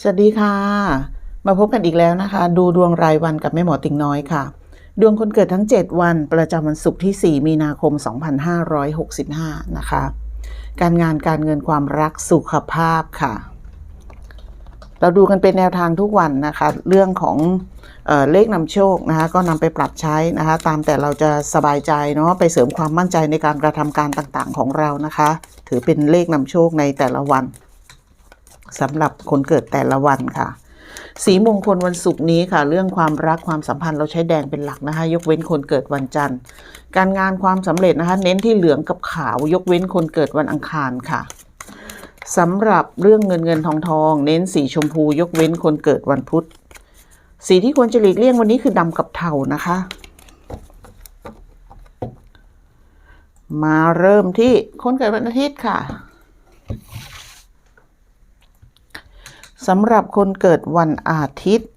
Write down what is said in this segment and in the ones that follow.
สวัสดีค่ะ มาพบกันอีกแล้วนะคะ ดูดวงรายวันกับแม่หมอติงน้อยค่ะ ดวงคนเกิดทั้ง 7 วันประจำวันศุกร์ที่ 4 มีนาคม 2565 นะคะ การงานการเงินความรักสุขภาพค่ะ เราดูกันเป็นแนวทางทุกวันนะคะ เรื่องของเออเลขนำโชคนะคะ ก็นำไปปรับใช้นะคะ ตามแต่เราจะสบายใจเนาะไปเสริมความมั่นใจในการกระทำการต่างๆ ของเรานะคะ ถือเป็นเลขนำโชคในแต่ละวัน สำหรับคนเกิดแต่ละวันค่ะ สีมงคลวันศุกร์นี้ค่ะ เรื่องความรักความสัมพันธ์เราใช้แดงเป็นหลักนะคะ ยกเว้นคนเกิดวันจันทร์ การงานความสำเร็จนะคะ เน้นที่เหลืองกับขาวยกเว้นคนเกิดวันอังคารค่ะสำหรับเรื่องเงินเงินทองทอง เน้นสีชมพูยกเว้นคนเกิดวันพุธ สีที่ควรจะหลีกเลี่ยงวันนี้คือดำกับเทานะคะ มาเริ่มที่คนเกิดวันอาทิตย์ค่ะ สำหรับคนเกิดวันอาทิตย์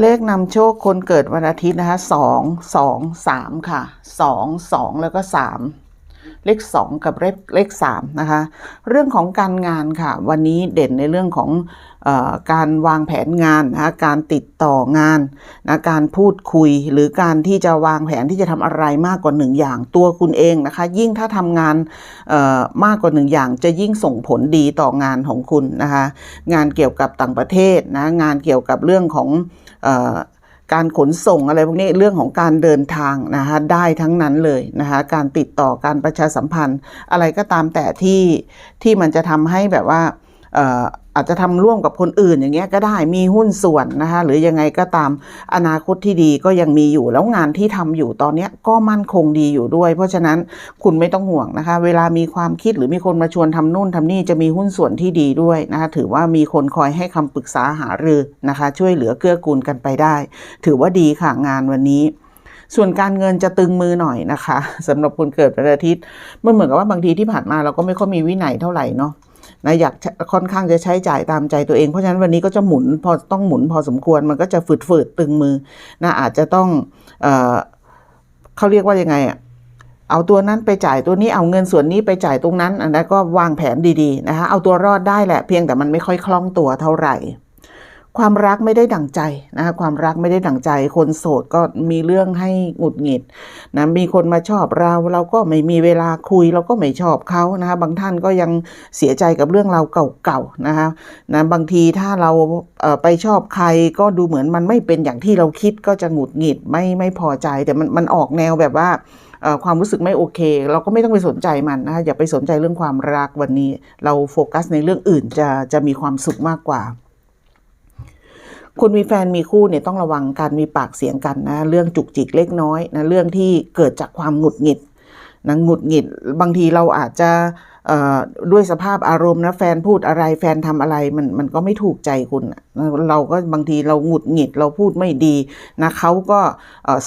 เลขนำโชคคนเกิดวันอาทิตย์นะคะสองสองสามค่ะสองสองแล้วก็สาม เลขสองกับเลขเลขสามนะคะ เรื่องของการงานค่ะ วันนี้เด่นในเรื่องของออการวางแผนงานนะคะการติดต่องานนะการพูดคุยหรือการที่จะวางแผนที่จะทำอะไรมากกว่าหนึ่งอย่างตัวคุณเองนะคะ ยิ่งถ้าทำงานมากกว่าหนึ่งอย่าง จะยิ่งส่งผลดีต่องานของคุณนะคะ งานเกี่ยวกับต่างประเทศนะงานเกี่ยวกับเรื่องของ การขนส่งอะไรพวกนี้เรื่องของการเดินทางนะคะได้ทั้งนั้นเลยนะคะการติดต่อการประชาสัมพันธ์อะไรก็ตามแต่ที่ที่มันจะทำให้แบบว่า อาจจะทำร่วมกับคนอื่นอย่างเงี้ยก็ได้มีหุ้นส่วนนะคะหรือยังไงก็ตามอนาคตที่ดีก็ยังมีอยู่แล้วงานที่ทำอยู่ตอนเนี้ยก็มั่นคงดีอยู่ด้วย เพราะฉะนั้นคุณไม่ต้องห่วงนะคะ เวลามีความคิดหรือมีคนมาชวนทำนู่นทำนี่จะมีหุ้นส่วนที่ดีด้วยนะคะถือว่ามีคนคอยให้คำปรึกษาหารือนะคะ ช่วยเหลือเกื้อกูลกันไปได้ ถือว่าดีค่ะงานวันนี้ส่วนการเงินจะตึงมือหน่อยนะคะสำหรับคนเกิดวันอาทิตย์มันเหมือนกับว่าบางทีที่ผ่านมาเราก็ไม่ค่อยมีวินัยเท่าไหร่เนาะ นะอยากค่อนข้างจะใช้จ่ายตามใจตัวเอง เพราะฉะนั้นวันนี้ก็จะหมุนพอต้องหมุนพอสมควรมันก็จะฝืดฝืดตึงมือนะอาจจะต้องเออเขาเรียกว่ายังไงอะเอาตัวนั้นไปจ่ายตัวนี้เอาเงินส่วนนี้ไปจ่ายตรงนั้นอันนั้นก็วางแผนดีๆนะคะเอาตัวรอดได้แหละเพียงแต่มันไม่ค่อยคล่องตัวเท่าไหร่ ความรักไม่ได้ดั่งใจนะคะความรักไม่ได้ดั่งใจ คนโสดก็มีเรื่องให้หงุดหงิดนะมีคนมาชอบเราเราก็ไม่มีเวลาคุย เราก็ไม่ชอบเขานะคะบางท่านก็ยังเสียใจกับเรื่องเราเก่าๆนะคะนะบางทีถ้าเราเไปชอบใครก็ดูเหมือนมันไม่เป็นอย่างที่เราคิดก็จะหงุดหงิดไม่ไม่พอใจแต่มันมันออกแนวแบบว่าความรู้สึกไม่โอเค เราก็ไม่ต้องไปสนใจมันนะคะอย่าไปสนใจเรื่องความรักวันนี้ เราโฟกัสในเรื่องอื่นจะจะมีความสุขมากกว่า คุณมีแฟนมีคู่เนี่ยต้องระวังการมีปากเสียงกันนะเรื่องจุกจิกเล็กน้อยนะเรื่องที่เกิดจากความหงุดหงิดนะหงุดหงิดบางทีเราอาจจะด้วยสภาพอารมณ์นะแฟนพูดอะไรแฟนทำอะไรมันมันก็ไม่ถูกใจคุณนะเราก็บางทีเราหงุดหงิดเราพูดไม่ดีนะเขาก็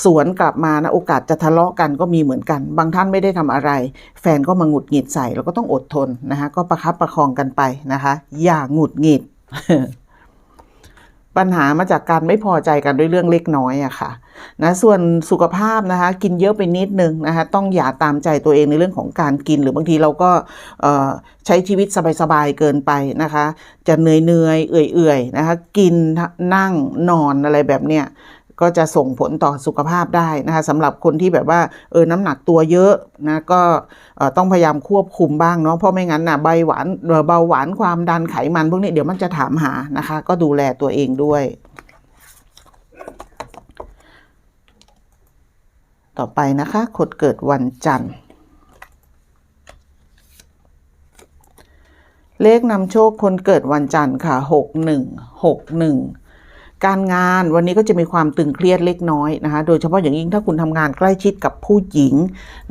สวนกลับมานะโอกาสจะทะเลาะกันก็มีเหมือนกัน บางท่านไม่ได้ทำอะไร แฟนก็มาหงุดหงิดใส่เราก็ต้องอดทนนะคะก็ประคับประคองกันไปนะคะอย่าหงุดหงิด ปัญหามาจากการไม่พอใจกันด้วยเรื่องเล็กน้อยอะค่ะนะส่วนสุขภาพนะคะกินเยอะไปนิดนึงนะคะต้องอย่าตามใจตัวเองในเรื่องของการกิน หรือบางทีเราก็ใช้ชีวิตสบายๆเกินไปนะคะ จะเหนื่อยๆเอื่อยๆนะคะกินนั่งนอนอะไรแบบเนี้ย ก็จะส่งผลต่อสุขภาพได้นะคะสำหรับคนที่แบบว่าเออน้ำหนักตัวเยอะนะก็ต้องพยายามควบคุมบ้างเนาะเพราะไม่งั้นนะใบหวานเอ่อเบาหวานความดันไขมันพวกนี้เดี๋ยวมันจะถามหานะคะ ก็ดูแลตัวเองด้วย ต่อไปนะคะคนเกิดวันจันทร์เลขนำโชคคนเกิดวันจันทร์ค่ะหกหนึ่งหกหนึ่ง การงานวันนี้ก็จะมีความตึงเครียดเล็กน้อยนะคะ โดยเฉพาะอย่างยิ่งถ้าคุณทำงานใกล้ชิดกับผู้หญิง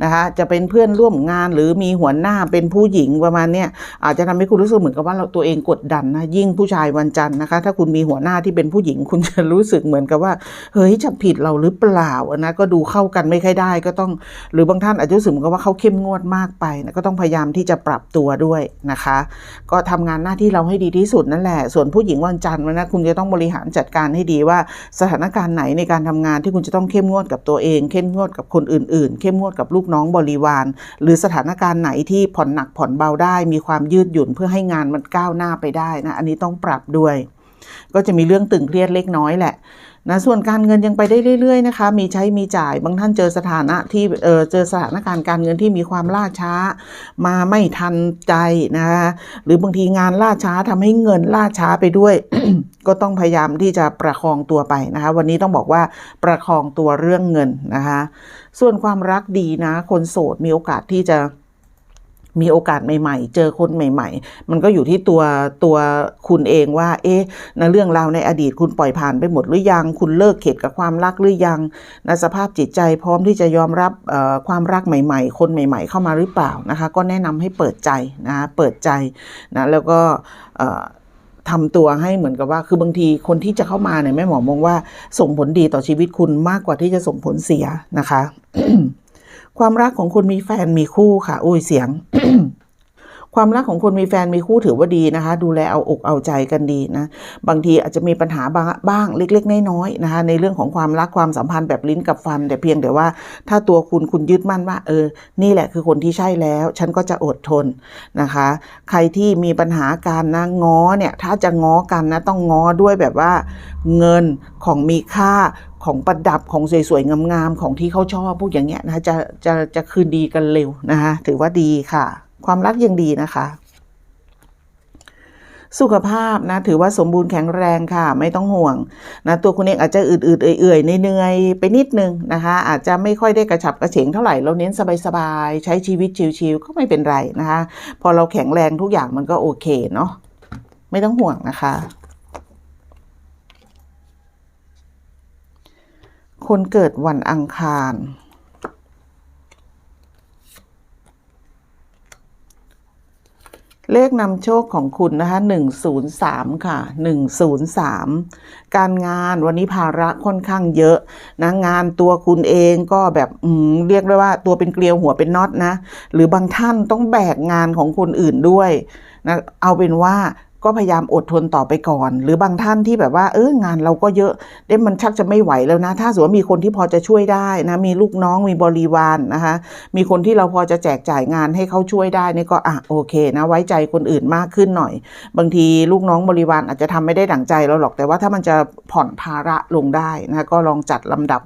นะคะ จะเป็นเพื่อนร่วมงานหรือมีหัวหน้าเป็นผู้หญิงประมาณเนี้ยอาจจะทำให้คุณรู้สึกเหมือนกับว่าเราตัวเองกดดันนะยิ่งผู้ชายวันจันทร์นะคะ ถ้าคุณมีหัวหน้าที่เป็นผู้หญิง คุณจะรู้สึกเหมือนกับว่า เฮ้ยจะผิดเราหรือเปล่านะก็ดูเข้ากันไม่ค่อยได้ก็ต้อง หรือบางท่านอาจจะรู้สึกเหมือนกับว่าเขาเข้มงวดมากไปนะก็ต้องพยายามที่จะปรับตัวด้วยนะคะ ก็ทำงานหน้าที่เราให้ดีที่สุดนั่นแหละส่วนผู้หญิงวันจันทร์นะคุณจะต้องบริหารจัดการการให้ดีว่าสถานการณ์ไหนในการทำงานที่คุณจะต้องเข้มงวดกับตัวเอง เข้มงวดกับคนอื่น ๆ เข้มงวดกับลูกน้องบริวาร หรือสถานการณ์ไหนที่ผ่อนหนักผ่อนเบาได้ มีความยืดหยุ่นเพื่อให้งานมันก้าวหน้าไปได้นะอันนี้ต้องปรับด้วย ก็จะมีเรื่องตึงเครียดเล็กน้อยแหละ นะส่วนการเงินยังไปได้เรื่อยๆนะคะ มีใช้มีจ่ายบางท่านเจอสถานะที่เออเจอสถานการณ์การเงินที่มีความล่าช้า มาไม่ทันใจนะคะหรือบางทีงานล่าช้าทำให้เงินล่าช้าไปด้วย ก็ต้องพยายามที่จะประคองตัวไปนะคะ วันนี้ต้องบอกว่าประคองตัวเรื่องเงินนะคะ ส่วนความรักดีนะ คนโสดมีโอกาสที่จะ มีโอกาสใหม่ๆ เจอคนใหม่ ๆ มันก็อยู่ที่ตัวตัวคุณเองว่า เอ๊ะนะเรื่องราวในอดีตคุณปล่อยผ่านไปหมดหรือยัง คุณเลิกเข็ดกับความรักหรือยังนะสภาพจิตใจพร้อมที่จะยอมรับความรักใหม่ ๆ คนใหม่ ๆ เข้ามาหรือเปล่านะคะ ก็แนะนำให้เปิดใจนะเปิดใจนะแล้วก็ทำตัวให้เหมือนกับว่า คือบางทีคนที่จะเข้ามาเนี่ยแม่หมอมองว่าส่งผลดีต่อชีวิตคุณมากกว่าที่จะส่งผลเสียนะคะ ความรักของคนมีแฟนมีคู่ค่ะ อุ้ยเสียง ความรักของคนมีแฟนมีคู่ถือว่าดีนะคะ ดูแลเอาอกเอาใจกันดีนะบางทีอาจจะมีปัญหาบ้างบ้างเล็ก ๆ น้อยๆนะคะในเรื่องของความรักความสัมพันธ์แบบลิ้นกับฟัน แต่เพียงแต่ว่าถ้าตัวคุณคุณยึดมั่นว่า เออ นี่แหละคือคนที่ใช่แล้ว ฉันก็จะอดทนนะคะ ใครที่มีปัญหาการนะง้อเนี่ยถ้าจะง้อกันนะต้องง้อด้วยแบบว่าเงินของมีค่าของประดับของสวยๆงามๆของที่เขาชอบพวกอย่างเงี้ยนะคะจะจะจะคืนดีกันเร็วนะคะถือว่าดีค่ะ ความรักยังดีนะคะ สุขภาพนะถือว่าสมบูรณ์แข็งแรงค่ะ ไม่ต้องห่วงนะตัวคุณเองอาจจะอืดๆเอื่อยๆเหนื่อยๆไปนิดนึงนะคะ อาจจะไม่ค่อยได้กระฉับกระเฉงเท่าไหร่เราเน้นสบายๆใช้ชีวิตชิลๆก็ไม่เป็นไรนะคะ พอเราแข็งแรงทุกอย่างมันก็โอเคเนาะไม่ต้องห่วงนะคะคนเกิดวันอังคาร เลขนำโชคของคุณนะคะ103 ค่ะ 103 การงานวันนี้ภาระค่อนข้างเยอะนะงานตัวคุณเองก็แบบเรียกได้ว่าตัวเป็นเกลียวหัวเป็นน็อตนะ หรือบางท่านต้องแบกงานของคนอื่นด้วยนะเอาเป็นว่า ก็พยายามอดทนต่อไปก่อน หรือบางท่านที่แบบว่าเอองานเราก็เยอะเด้มันชักจะไม่ไหวแล้วนะ ถ้าสมมติว่ามีคนที่พอจะช่วยได้นะมีลูกน้องมีบริวารนนะคะมีคนที่เราพอจะแจกจ่ายงานให้เขาช่วยได้นี่ก็อะโอเคนะไว้ใจคนอื่นมากขึ้นหน่อย บางทีลูกน้องบริวารอาจจะทำไม่ได้ดั่งใจเราหรอกแต่ว่าถ้ามันจะผ่อนภาระลงได้นะก็ลองจัดลำดับ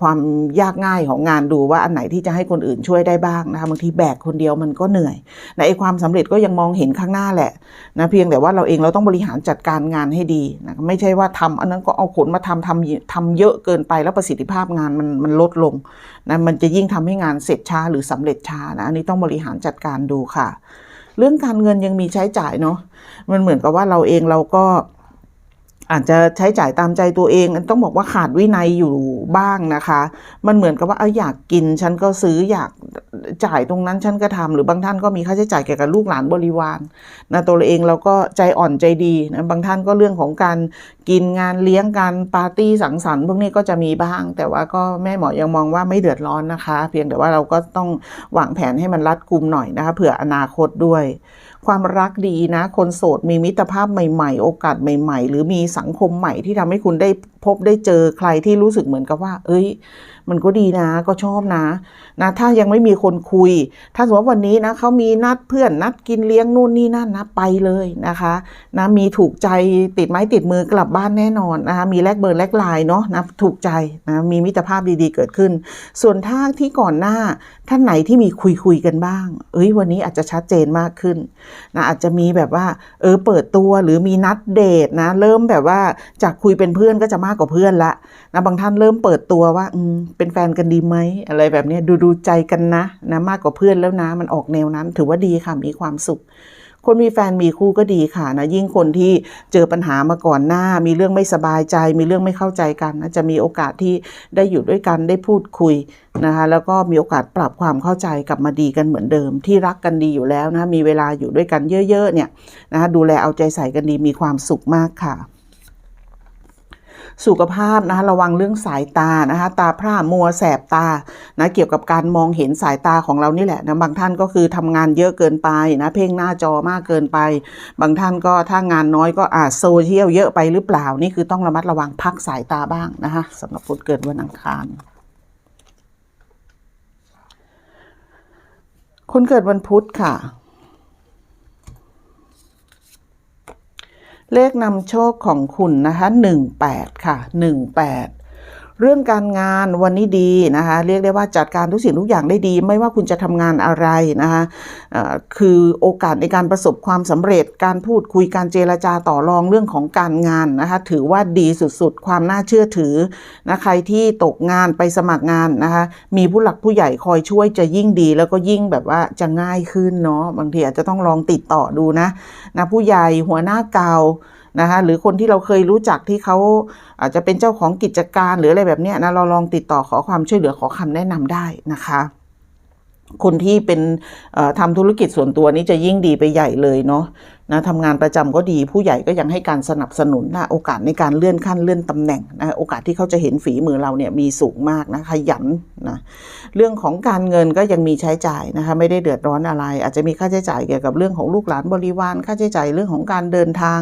ความยากง่ายของงานดูว่าอันไหนที่จะให้คนอื่นช่วยได้บ้างนะคะบางทีแบกคนเดียวมันก็เหนื่อยในไอ้ความสำเร็จก็ยังมองเห็นข้างหน้าแหละนะเพียงแต่ว่าเราเองเราต้องบริหารจัดการงานให้ดีนะไม่ใช่ว่าทำอันนั้นก็เอาขนมาทำทำทำเยอะเกินไปแล้วประสิทธิภาพงานมันมันลดลงนะมันจะยิ่งทำให้งานเสร็จช้าหรือสำเร็จช้านะอันนี้ต้องบริหารจัดการดูค่ะ เรื่องการเงินยังมีใช้จ่ายเนาะมันเหมือนกับว่าเราเองเราก็ อาจจะใช้จ่ายตามใจตัวเอง ต้องบอกว่าขาดวินัยอยู่บ้างนะคะ มันเหมือนกับว่าเอออยากกิน ฉันก็ซื้ออยากจ่ายตรงนั้นฉันก็ทำหรือบางท่านก็มีค่าใช้จ่ายเกี่ยวกับลูกหลานบริวารนะตัวเราเองเราก็ใจอ่อนใจดีนะบางท่านก็เรื่องของการกินงานเลี้ยงการปาร์ตี้สังสรรค์พวกนี้ก็จะมีบ้าง แต่ว่าก็แม่หมอยังมองว่าไม่เดือดร้อนนะคะ เพียงแต่ว่าเราก็ต้องวางแผนให้มันรัดกุมหน่อยนะคะเผื่ออนาคตด้วย ความรักดีนะ คนโสดมีมิตรภาพใหม่ ๆ โอกาสใหม่ ๆ หรือมีสังคมใหม่ที่ทำให้คุณได้พบได้เจอใครที่รู้สึกเหมือนกับว่า เอ้ย มันก็ดีนะก็ชอบนะนะถ้ายังไม่มีคนคุย ถ้าสมมติว่าวันนี้นะเขามีนัดเพื่อนนัดกินเลี้ยงนู่นนี่นั่นนะไปเลยนะคะนะมีถูกใจติดไม้ติดมือกลับบ้านแน่นอนนะคะมีแลกเบอร์แลกไลน์เนาะนะถูกใจนะมีมิตรภาพดีๆเกิดขึ้น ส่วนถ้าที่ก่อนหน้าท่านไหนที่มีคุยคุยกันบ้าง เอ้ยวันนี้อาจจะชัดเจนมากขึ้นนะอาจจะมีแบบว่าเออเปิดตัวหรือมีนัดเดทนะ เริ่มแบบว่าจากคุยเป็นเพื่อนก็จะมากกว่าเพื่อนละนะบางท่านเริ่มเปิดตัวว่าอืมเป็นแฟนกันดีไหมอะไรแบบนี้ดูดูใจกันนะนะมากกว่าเพื่อนแล้วนะมันออกแนวนั้น ถือว่าดีค่ะมีความสุข คนมีแฟนมีคู่ก็ดีค่ะนะยิ่งคนที่เจอปัญหามาก่อนหน้า มีเรื่องไม่สบายใจ มีเรื่องไม่เข้าใจกันนะจะมีโอกาสที่ได้อยู่ด้วยกันได้พูดคุยนะคะแล้วก็มีโอกาสปรับความเข้าใจกลับมาดีกันเหมือนเดิม ที่รักกันดีอยู่แล้วนะมีเวลาอยู่ด้วยกันเยอะๆเนี่ยนะคะดูแลเอาใจใส่กันดีมีความสุขมากค่ะ สุขภาพนะคะระวังเรื่องสายตานะคะตาพร่ามัวแสบตานะเกี่ยวกับการมองเห็นสายตาของเรานี่แหละนะบางท่านก็คือทำงานเยอะเกินไปนะเพ่งหน้าจอมากเกินไป บางท่านก็ถ้างานน้อยก็อาจโซเชียลเยอะไปหรือเปล่านี่คือต้องระมัดระวังพักสายตาบ้างนะคะสำหรับคนเกิดวันอังคารคนเกิดวันพุธค่ะ เลขนำโชคของคุณนะคะหนึ่งแปดค่ะหนึ่งแปด เรื่องการงานวันนี้ดีนะคะเรียกได้ว่าจัดการทุกสิ่งทุกอย่างได้ดี ไม่ว่าคุณจะทำงานอะไรนะคะคือโอกาสในการประสบความสำเร็จการพูดคุยการเจรจาต่อรองเรื่องของการงานนะคะถือว่าดีสุดๆ ความน่าเชื่อถือนะใครที่ตกงานไปสมัครงานนะคะมีผู้หลักผู้ใหญ่คอยช่วยจะยิ่งดี แล้วก็ยิ่งแบบว่าจะง่ายขึ้นเนาะบางทีอาจจะต้องลองติดต่อดูนะนะผู้ใหญ่หัวหน้าเก่า นะคะหรือคนที่เราเคยรู้จักที่เขาอาจจะเป็นเจ้าของกิจการหรืออะไรแบบนี้นะเราลองติดต่อขอความช่วยเหลือขอคำแนะนำได้นะคะคนที่เป็นเอ่อทำธุรกิจส่วนตัวนี้จะยิ่งดีไปใหญ่เลยเนาะ นะทำงานประจำก็ดีผู้ใหญ่ก็ยังให้การสนับสนุนนะโอกาสในการเลื่อนขั้นเลื่อนตำแหน่งนะโอกาสที่เขาจะเห็นฝีมือเราเนี่ยมีสูงมากนะขยันนะเรื่องของการเงินก็ยังมีใช้จ่ายนะคะไม่ได้เดือดร้อนอะไร อาจจะมีค่าใช้จ่ายเกี่ยวกับเรื่องของลูกหลานบริวารค่าใช้จ่ายเรื่องของการเดินทาง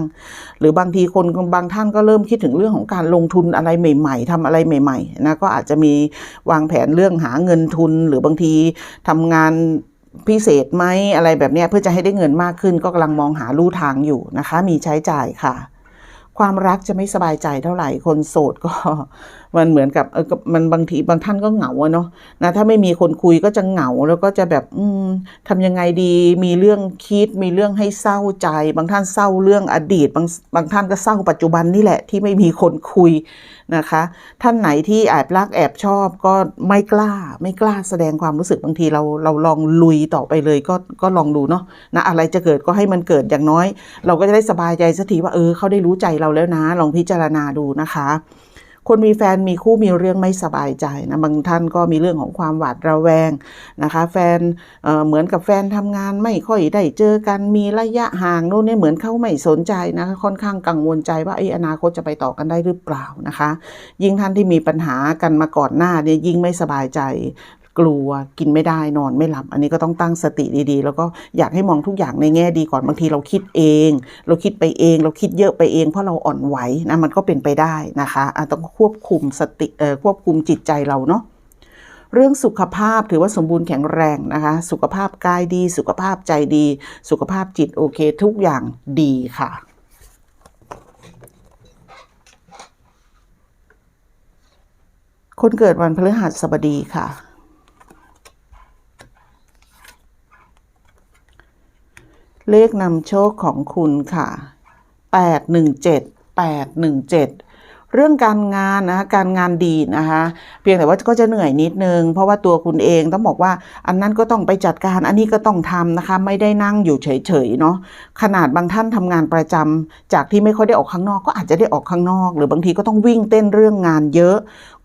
หรือบางทีคนบางท่านก็เริ่มคิดถึงเรื่องของการลงทุนอะไรใหม่ ๆทำอะไรใหม่ๆนะก็อาจจะมีวางแผนเรื่องหาเงินทุน หรือบางทีทำงาน พิเศษไหมอะไรแบบนี้เพื่อจะให้ได้เงินมากขึ้น ก็กำลังมองหาลู่ทางอยู่นะคะ มีใช้จ่ายค่ะ ความรักจะไม่สบายใจเท่าไหร่คนโสดก็ มันเหมือนกับเออมันบางทีบางท่านก็เหงาเนาะนะถ้าไม่มีคนคุยก็จะเหงาแล้วก็จะแบบอืมทำยังไงดีมีเรื่องคิดมีเรื่องให้เศร้าใจ บางท่านเศร้าเรื่องอดีต บางบางท่านก็เศร้าปัจจุบันนี่แหละที่ไม่มีคนคุยนะคะ ท่านไหนที่แอบรักแอบชอบก็ไม่กล้าไม่กล้าแสดงความรู้สึกบางทีเราเราลองลุยต่อไปเลยก็ก็ลองดูเนาะนะอะไรจะเกิดก็ให้มันเกิดอย่างน้อย เราก็จะได้สบายใจสักทีว่าเออเขาได้รู้ใจเราแล้วนะ ลองพิจารณาดูนะคะ คนมีแฟนมีคู่มีเรื่องไม่สบายใจนะบางท่านก็มีเรื่องของความหวาดระแวงนะคะ แฟนเเหมือนกับแฟนทำงานไม่ค่อยได้เจอกันมีระยะห่างโน่นนี่เหมือนเขาไม่สนใจนะค่อนข้างกังวลใจว่าไอ้อนาคตจะไปต่อกันได้หรือเปล่านะคะ ยิ่งท่านที่มีปัญหากันมาก่อนหน้าเนี่ยยิ่งไม่สบายใจ กลัวกินไม่ได้นอนไม่หลับ อันนี้ก็ต้องตั้งสติดีๆ แล้วก็อยากให้มองทุกอย่างในแง่ดีก่อนบางทีเราคิดเอง เราคิดไปเอง เราคิดเยอะไปเองเพราะเราอ่อนไหวนะมันก็เป็นไปได้นะคะต้องควบคุมสติควบคุมจิตใจเราเนาะเรื่องสุขภาพถือว่าสมบูรณ์แข็งแรงนะคะ สุขภาพกายดี สุขภาพใจดี สุขภาพจิตโอเค ทุกอย่างดีค่ะคนเกิดวันพฤหัสบดีค่ะ เลขนำโชคของคุณค่ะ 817 817 เรื่องการงานนะคะการงานดีนะคะเพียงแต่ว่าก็จะเหนื่อยนิดนึง เพราะว่าตัวคุณเองต้องบอกว่าอันนั้นก็ต้องไปจัดการอันนี้ก็ต้องทำนะคะ ไม่ได้นั่งอยู่เฉยๆเนาะขนาดบางท่านทำงานประจำจากที่ไม่ค่อยได้ออกข้างนอก ก็อาจจะได้ออกข้างนอก หรือบางทีก็ต้องวิ่งเต้นเรื่องงานเยอะ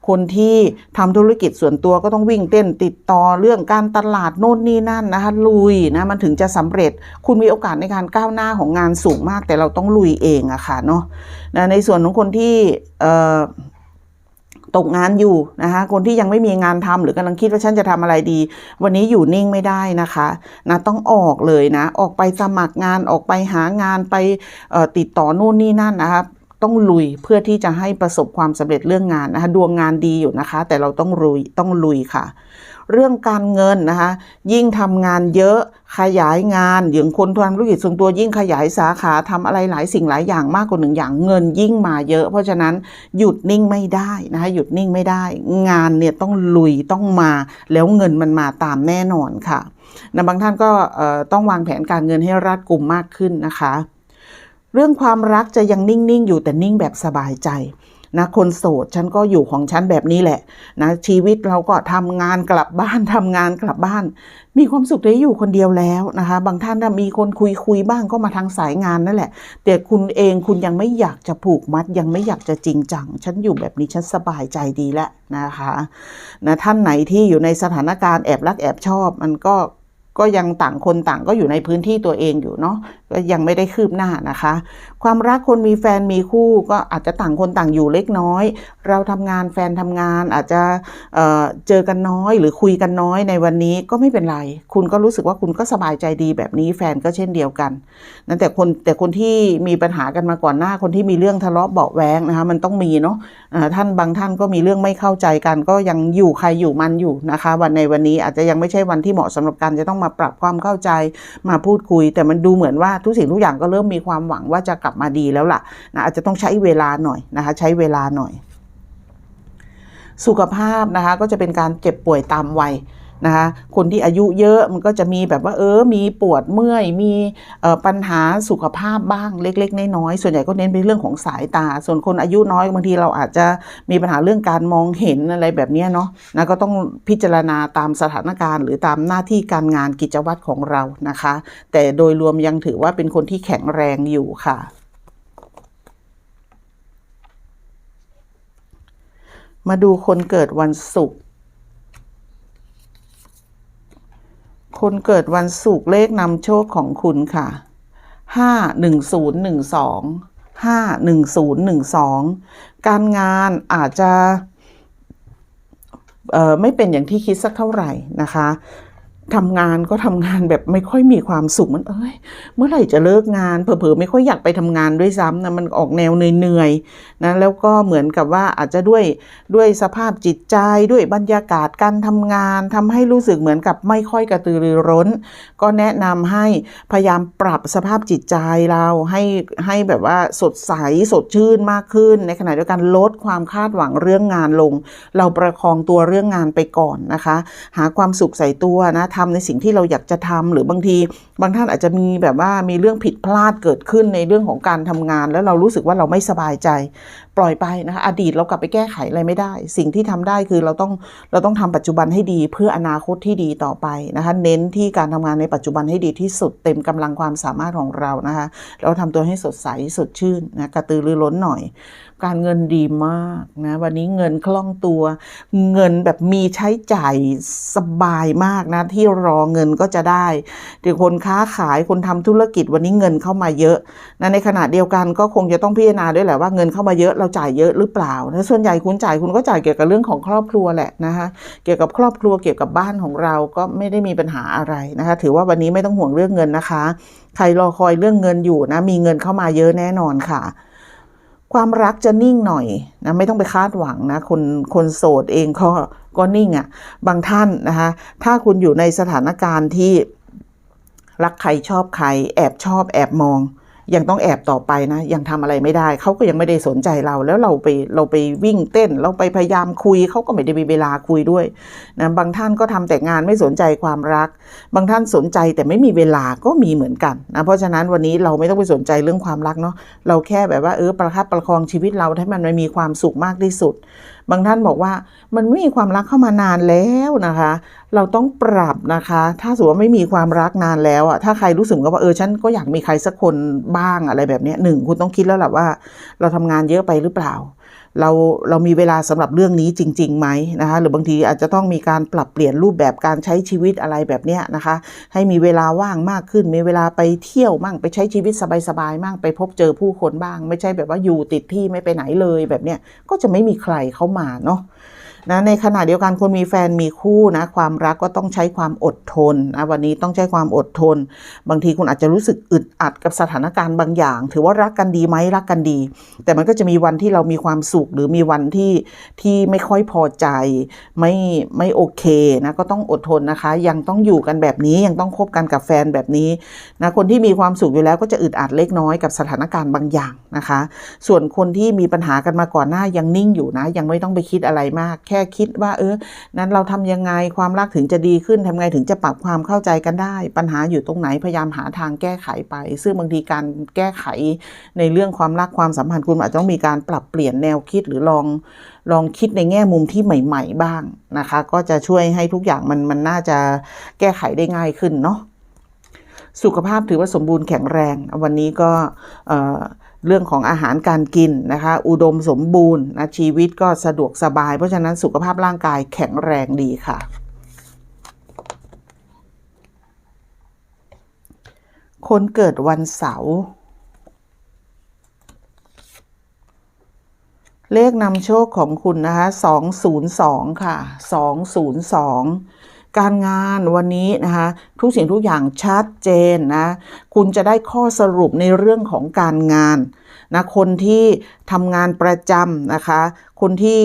คนที่ทำธุรกิจส่วนตัวก็ต้องวิ่งเต้นติดต่อเรื่องการตลาดโน่นนี่นั่นนะคะลุยนะมันถึงจะสำเร็จคุณมีโอกาสในการก้าวหน้าของงานสูงมาก แต่เราต้องลุยเองอะค่ะเนาะในส่วนของคนที่ตกงานอยู่นะคะคนที่ยังไม่มีงานทำหรือกำลังคิดว่าฉันจะทำอะไรดี วันนี้อยู่นิ่งไม่ได้นะคะนะต้องออกเลยนะ ออกไปสมัครงานออกไปหางานไปติดต่อนู่นนี่นั่นนะคะ ต้องลุยเพื่อที่จะให้ประสบความสำเร็จเรื่องงานนะคะดวงงานดีอยู่นะคะ แต่เราต้องลุยต้องลุยค่ะ เรื่องการเงินนะคะ ยิ่งทำงานเยอะขยายงานอย่างคนทำธุรกิจส่วนตัวยิ่งขยายสาขาทำอะไรหลายสิ่งหลายอย่างมากกว่าหนึ่งอย่างเงินยิ่งมาเยอะ เพราะฉะนั้นหยุดนิ่งไม่ได้นะคะหยุดนิ่งไม่ได้ งานเนี่ยต้องลุยต้องมาแล้วเงินมันมาตามแน่นอนค่ะนะบางท่านก็ต้องวางแผนการเงินให้รัดกุมมากขึ้นนะคะ เรื่องความรักจะยังนิ่งๆอยู่แต่นิ่งแบบสบายใจนะคนโสดฉันก็อยู่ของฉันแบบนี้แหละนะชีวิตเราก็ทำงานกลับบ้านทำงานกลับบ้าน มีความสุขได้อยู่คนเดียวแล้วนะคะ บางท่านมีคนคุยคุยบ้างก็มาทางสายงานนั่นแหละ แต่คุณเองคุณยังไม่อยากจะผูกมัด ยังไม่อยากจะจริงจัง ฉันอยู่แบบนี้ฉันสบายใจดีแล้วนะคะนะท่านไหนที่อยู่ในสถานการณ์แอบรักแอบชอบ มันก็ ก็ยังต่างคนต่างก็อยู่ในพื้นที่ตัวเองอยู่เนาะก็ยังไม่ได้คืบหน้านะคะ ความรักคนมีแฟนมีคู่ก็อาจจะต่างคนต่างอยู่เล็กน้อย เราทำงานแฟนทำงานอาจจะเเจอกันน้อย หรือคุยกันน้อยในวันนี้ก็ไม่เป็นไร คุณก็รู้สึกว่าคุณก็สบายใจดีแบบนี้แฟนก็เช่นเดียวกันนั่นแต่คนแต่คนที่มีปัญหากันมาก่อนหน้าคนที่มีเรื่องทะเลาะเบาแวงนะคะมันต้องมีเนาะท่านบางท่านก็มีเรื่องไม่เข้าใจกัน ก็ยังอยู่ใครอยู่มันอยู่นะคะ วันในวันนี้อาจจะยังไม่ใช่วันที่เหมาะสำหรับการจะต้องมาปรับความเข้าใจมาพูดคุย แต่มันดูเหมือนว่าทุกสิ่งทุกอย่างก็เริ่มมีความหวังว่าจะกลับมาดีแล้วล่ะนะอาจจะต้องใช้เวลาหน่อยนะคะใช้เวลาหน่อย สุขภาพนะคะก็จะเป็นการเจ็บป่วยตามวัย นะคะคนที่อายุเยอะมันก็จะมีแบบว่าเออมีปวดเมื่อยมีปัญหาสุขภาพบ้างเล็ก ๆ น้อยๆส่วนใหญ่ก็เน้นไปเรื่องของสายตา ส่วนคนอายุน้อยบางทีเราอาจจะมีปัญหาเรื่องการมองเห็นอะไรแบบนี้เนาะนะก็ต้องพิจารณาตามสถานการณ์ หรือตามหน้าที่การงานกิจวัตรของเรานะคะ แต่โดยรวมยังถือว่าเป็นคนที่แข็งแรงอยู่ค่ะมาดูคนเกิดวันศุกร์ คนเกิดวันศุกร์เลขนำโชคของคุณค่ะห้าหนึ่งศูนย์หนึ่งสองห้าหนึ่งศูนย์หนึ่งสองการงานอาจจะไม่เป็นอย่างที่คิดสักเท่าไหร่นะคะ ทำงานก็ทำงานแบบไม่ค่อยมีความสุขมันเอ้ย เมื่อไหร่จะเลิกงานเผลอๆไม่ค่อยอยากไปทำงานด้วยซ้ำนะมันออกแนวเหนื่อยๆนะแล้วก็เหมือนกับว่าอาจจะด้วยด้วยสภาพจิตใจด้วยบรรยากาศการทำงานทำให้รู้สึกเหมือนกับไม่ค่อยกระตือรือร้น ก็แนะนำให้พยายามปรับสภาพจิตใจเราให้ให้แบบว่าสดใสสดชื่นมากขึ้น ในขณะเดียวกันลดความคาดหวังเรื่องงานลง เราประคองตัวเรื่องงานไปก่อนนะคะ หาความสุขใส่ตัวนะทำในสิ่งที่เราอยากจะทำหรือบางทีบางท่านอาจจะมีแบบว่ามีเรื่องผิดพลาดเกิดขึ้นในเรื่องของการทำงาน แล้วเรารู้สึกว่าเราไม่สบายใจ ปล่อยไปนะคะอดีตเรากลับไปแก้ไขอะไรไม่ได้ สิ่งที่ทำได้คือเราต้องเราต้องทำปัจจุบันให้ดี เพื่ออนาคตที่ดีต่อไปนะคะเน้นที่การทำงานในปัจจุบันให้ดีที่สุดเต็มกำลังความสามารถของเรานะคะเราทำตัวให้สดใสสดชื่นนะกระตือรือร้นหน่อย การเงินดีมากนะวันนี้เงินคล่องตัว เงินแบบมีใช้จ่ายสบายมากนะที่รอเงินก็จะได้เดี๋ยวคนค้าขายคนทำธุรกิจวันนี้เงินเข้ามาเยอะนะในขณะเดียวกันก็คงจะต้องพิจารณาด้วยแหละว่าเงินเข้ามาเยอะเราจ่ายเยอะหรือเปล่านะส่วนใหญ่คุณจ่ายคุณก็จ่ายเกี่ยวกับเรื่องของครอบครัวแหละนะคะเกี่ยวกับครอบครัวเกี่ยวกับบ้านของเราก็ไม่ได้มีปัญหาอะไรนะคะ ถือว่าวันนี้ไม่ต้องห่วงเรื่องเงินนะคะ ใครรอคอยเรื่องเงินอยู่นะ มีเงินเข้ามาเยอะแน่นอนค่ะความรักจะนิ่งหน่อยนะไม่ต้องไปคาดหวังนะคนคนโสดเองก็ก็นิ่งอะ่ะบางท่านนะคะถ้าคุณอยู่ในสถานการณ์ที่รักใครชอบใคร แอบชอบแอบมอง ยังต้องแอบต่อไปนะ ยังทำอะไรไม่ได้เขาก็ยังไม่ได้สนใจเรา แล้วเราไปเราไปวิ่งเต้น เราไปพยายามคุยเขาก็ไม่ได้มีเวลาคุยด้วยนะบางท่านก็ทำแต่งานไม่สนใจความรัก บางท่านสนใจแต่ไม่มีเวลาก็มีเหมือนกันนะเพราะฉะนั้นวันนี้เราไม่ต้องไปสนใจเรื่องความรักเนาะเราแค่แบบว่าเออประคับประคองชีวิตเราให้มันมีความสุขมากที่สุด บางท่านบอกว่ามันไม่มีความรักเข้ามานานแล้วนะคะ เราต้องปรับนะคะ ถ้าสมมติว่าไม่มีความรักนานแล้วอะถ้าใครรู้สึกว่าเออฉันก็อยากมีใครสักคนบ้างอะไรแบบนี้หนึ่งคุณต้องคิดแล้วแหละว่า เราทำงานเยอะไปหรือเปล่า เราเรามีเวลาสำหรับเรื่องนี้จริงๆไหมนะคะหรือบางทีอาจจะต้องมีการปรับเปลี่ยนรูปแบบการใช้ชีวิตอะไรแบบเนี้ยนะคะ ให้มีเวลาว่างมากขึ้น มีเวลาไปเที่ยวมั่งไปใช้ชีวิตสบายๆมั่งไปพบเจอผู้คนบ้าง ไม่ใช่แบบว่าอยู่ติดที่ไม่ไปไหนเลยแบบเนี้ยก็จะไม่มีใครเข้ามาเนาะ นะในขณะเดียวกันคนมีแฟนมีคู่นะความรักก็ต้องใช้ความอดทนนะวันนี้ต้องใช้ความอดทน บางทีคุณอาจจะรู้สึกอึดอัดกับสถานการณ์บางอย่าง ถือว่ารักกันดีไหมรักกันดี แต่มันก็จะมีวันที่เรามีความสุข หรือมีวันที่ที่ไม่ค่อยพอใจ ไม่ไม่โอเคนะก็ต้องอดทนนะคะ ยังต้องอยู่กันแบบนี้ยังต้องคบกันกับแฟนแบบนี้นะคนที่มีความสุขอยู่แล้วก็จะอึดอัดเล็กน้อยกับสถานการณ์บางอย่างนะคะ ส่วนคนที่มีปัญหากันมาก่อนหน้ายังนิ่งอยู่นะ ยังไม่ต้องไปคิดอะไรมากแค่คิดว่า เออ นั้นเราทำยังไงความรักถึงจะดีขึ้นทำไงถึงจะปรับความเข้าใจกันได้ ปัญหาอยู่ตรงไหนพยายามหาทางแก้ไขไป ซึ่งบางทีการแก้ไขในเรื่องความรักความสัมพันธ์คุณอาจจะต้องมีการปรับเปลี่ยนแนวคิดหรือลองลองคิดในแง่มุมที่ใหม่ ๆ บ้างนะคะ ก็จะช่วยให้ทุกอย่างมันมันน่าจะแก้ไขได้ง่ายขึ้นเนาะสุขภาพถือว่าสมบูรณ์แข็งแรง วันนี้ก็เอ่อ เรื่องของอาหารการกินนะคะ อุดมสมบูรณ์นะชีวิตก็สะดวกสบาย เพราะฉะนั้นสุขภาพร่างกายแข็งแรงดีค่ะ คนเกิดวันเสาร์เลขนำโชคของคุณนะคะ 202 ค่ะ 202 การงานวันนี้นะคะทุกสิ่งทุกอย่างชัดเจนนะคุณจะได้ข้อสรุปในเรื่องของการงานนะคนที่ทำงานประจำนะคะ คนที่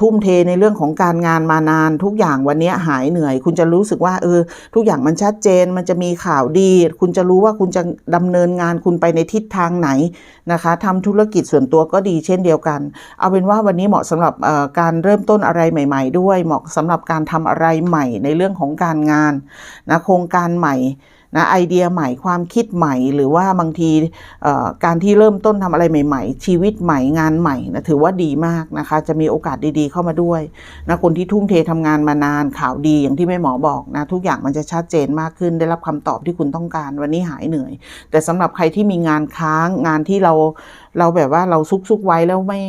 ทุ่มเทในเรื่องของการงานมานาน ทุกอย่างวันนี้หายเหนื่อย คุณจะรู้สึกว่าเออทุกอย่างมันชัดเจน มันจะมีข่าวดี คุณจะรู้ว่าคุณจะดำเนินงานคุณไปในทิศทางไหนนะคะทำธุรกิจส่วนตัวก็ดีเช่นเดียวกัน เอาเป็นว่าวันนี้เหมาะสำหรับการเริ่มต้นอะไรใหม่ ๆ ด้วย เหมาะสำหรับการทำอะไรใหม่ในเรื่องของการงานนะโครงการใหม่ นะไอเดียใหม่ความคิดใหม่ หรือว่าบางทีการที่เริ่มต้นทำอะไรใหม่ ๆ ชีวิตใหม่งานใหม่นะถือว่าดีมากนะคะ จะมีโอกาสดีๆเข้ามาด้วยนะคนที่ทุ่มเททำงานมานานข่าวดีอย่างที่แม่หมอบอกนะทุกอย่างมันจะชัดเจนมากขึ้น ได้รับคำตอบที่คุณต้องการ วันนี้หายเหนื่อย แต่สำหรับใครที่มีงานค้างงานที่เราเราแบบว่าเราซุกๆไว้แล้วไม่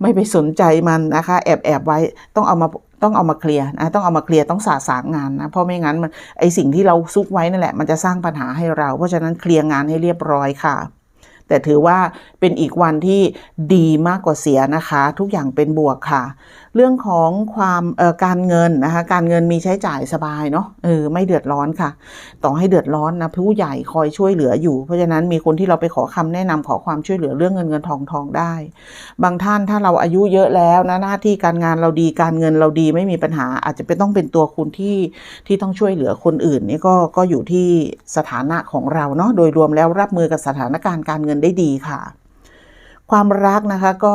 ไม่ไปสนใจมันนะคะ แอบแอบไว้ต้องเอามา ต้องเอามาเคลียร์นะต้องเอามาเคลียร์ต้องสาสางงานนะเพราะไม่งั้นมันไอสิ่งที่เราซุกไว้นั่นแหละมันจะสร้างปัญหาให้เรา เพราะฉะนั้นเคลียร์งานให้เรียบร้อยค่ะ แต่ถือว่าเป็นอีกวันที่ดีมากกว่าเสียนะคะ ทุกอย่างเป็นบวกค่ะ เรื่องของความการเงินนะคะ การเงินมีใช้จ่ายสบายเนาะเออไม่เดือดร้อนค่ะ ต่อให้เดือดร้อนนะผู้ใหญ่คอยช่วยเหลืออยู่ เพราะฉะนั้นมีคนที่เราไปขอคำแนะนำขอความช่วยเหลือเรื่องเงินเงินทองทองได้ บางท่านถ้าเราอายุเยอะแล้วนะหน้าที่การงานเราดีการเงินเราดีไม่มีปัญหา อาจจะเป็นต้องเป็นตัวคุณที่ที่ต้องช่วยเหลือคนอื่นนี่ก็ก็อยู่ที่สถานะของเราเนาะโดยรวมแล้วรับมือกับสถานการณ์การเงินได้ดีค่ะ ความรักนะคะก็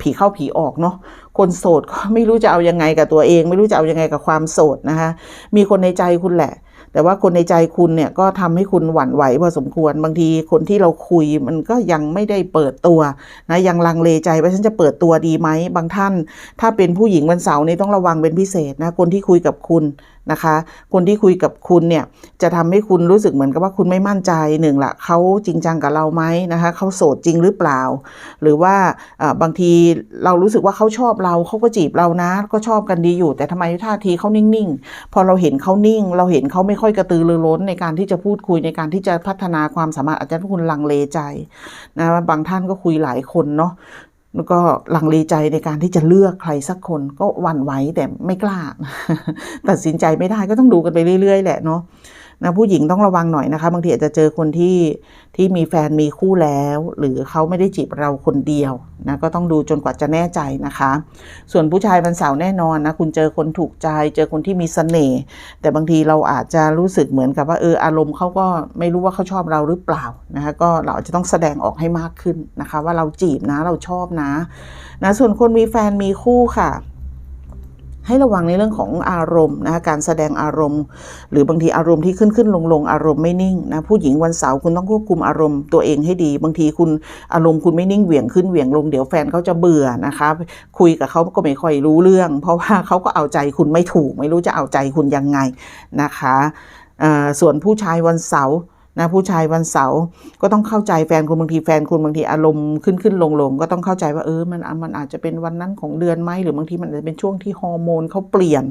ผีเข้าผีออกเนาะคนโสดก็ไม่รู้จะเอายังไงกับตัวเอง ไม่รู้จะเอายังไงกับความโสดนะคะ มีคนในใจคุณแหละ แต่ว่าคนในใจคุณเนี่ยก็ทำให้คุณหวั่นไหวพอสมควรบางทีคนที่เราคุยมันก็ยังไม่ได้เปิดตัวนะยังลังเลใจว่าฉันจะเปิดตัวดีไหมบางท่าน ถ้าเป็นผู้หญิงวันเสาร์นี่ต้องระวังเป็นพิเศษนะคนที่คุยกับคุณ นะคะ คนที่คุยกับคุณเนี่ยจะทำให้คุณรู้สึกเหมือนกับว่าคุณไม่มั่นใจหนึ่งละเขาจริงจังกับเราไหมนะคะเขาโสดจริงหรือเปล่า หรือว่าบางทีเรารู้สึกว่าเขาชอบเราเขาก็จีบเรานะก็ชอบกันดีอยู่ แต่ทำไมท่าทีเขานิ่งๆ พอเราเห็นเขานิ่ง เราเห็นเขาไม่ค่อยกระตือรือร้นในการที่จะพูดคุยในการที่จะพัฒนาความสามารถอาจจะทำให้คุณลังเลใจนะบางท่านก็คุยหลายคนเนาะ แล้วก็ลังเลใจในการที่จะเลือกใครสักคนก็หวั่นไหวแต่ไม่กล้า ตัดสินใจไม่ได้ก็ต้องดูกันไปเรื่อยๆ แหละเนาะ นะผู้หญิงต้องระวังหน่อยนะคะ บางทีอาจจะเจอคนที่ที่มีแฟนมีคู่แล้ว หรือเขาไม่ได้จีบเราคนเดียวนะก็ต้องดูจนกว่าจะแน่ใจนะคะ ส่วนผู้ชายวันเสาร์แน่นอนนะคุณเจอคนถูกใจ เจอคนที่มีเสน่ห์แต่บางทีเราอาจจะรู้สึกเหมือนกับว่าเอออารมณ์เขาก็ไม่รู้ว่าเขาชอบเราหรือเปล่านะคะก็เราอาจจะต้องแสดงออกให้มากขึ้นนะคะ ว่าเราจีบนะเราชอบนะนะส่วนคนมีแฟนมีคู่ค่ะ ให้ระวังในเรื่องของอารมณ์นะคะการแสดงอารมณ์ หรือบางทีอารมณ์ที่ขึ้นขึ้นลงลงอารมณ์ไม่นิ่งนะผู้หญิงวันเสาร์คุณต้องควบคุมอารมณ์ตัวเองให้ดี บางทีคุณอารมณ์คุณไม่นิ่งเหวี่ยงขึ้นเหวี่ยงลงเดี๋ยวแฟนเขาจะเบื่อนะคะคุยกับเขาก็ไม่ค่อยรู้เรื่อง เพราะว่าเขาก็เอาใจคุณไม่ถูก ไม่รู้จะเอาใจคุณยังไงนะคะส่วนผู้ชายวันเสาร์ นะผู้ชายวันเสาร์ก็ต้องเข้าใจแฟนคุณบางทีแฟนคุณบางทีอารมณ์ขึ้นขึ้นลงลงก็ต้องเข้าใจว่าเออมันมันอาจจะเป็นวันนั้นของเดือนไหมหรือบางทีมันอาจจะเป็นช่วงที่ฮอร์โมนเขาเปลี่ยน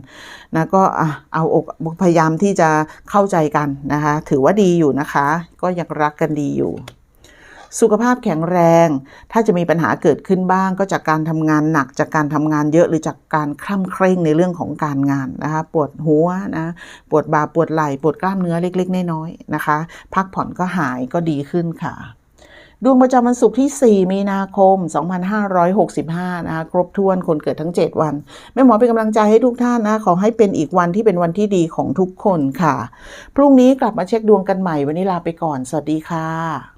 นะก็อะเอาอกพยายามที่จะเข้าใจกันนะคะถือว่าดีอยู่นะคะ ก็ยังรักกันดีอยู่ สุขภาพแข็งแรง ถ้าจะมีปัญหาเกิดขึ้นบ้าง ก็จากการทำงานหนักจากการทำงานเยอะหรือจากการคล่ำเคร่งในเรื่องของการงานนะคะปวดหัวนะปวดบ่าปวดไหล่ปวดกล้ามเนื้อเล็กๆน้อยๆนะคะ พักผ่อนก็หายก็ดีขึ้นค่ะดวงประจำวันศุกร์ที่ 4 มีนาคม 2565 นะคะครบถ้วนคนเกิดทั้ง 7 วัน แม่หมอเป็นกำลังใจให้ทุกท่านนะ ขอให้เป็นอีกวันที่เป็นวันที่ดีของทุกคนค่ะ พรุ่งนี้กลับมาเช็คดวงกันใหม่ วันนี้ลาไปก่อน สวัสดีค่ะ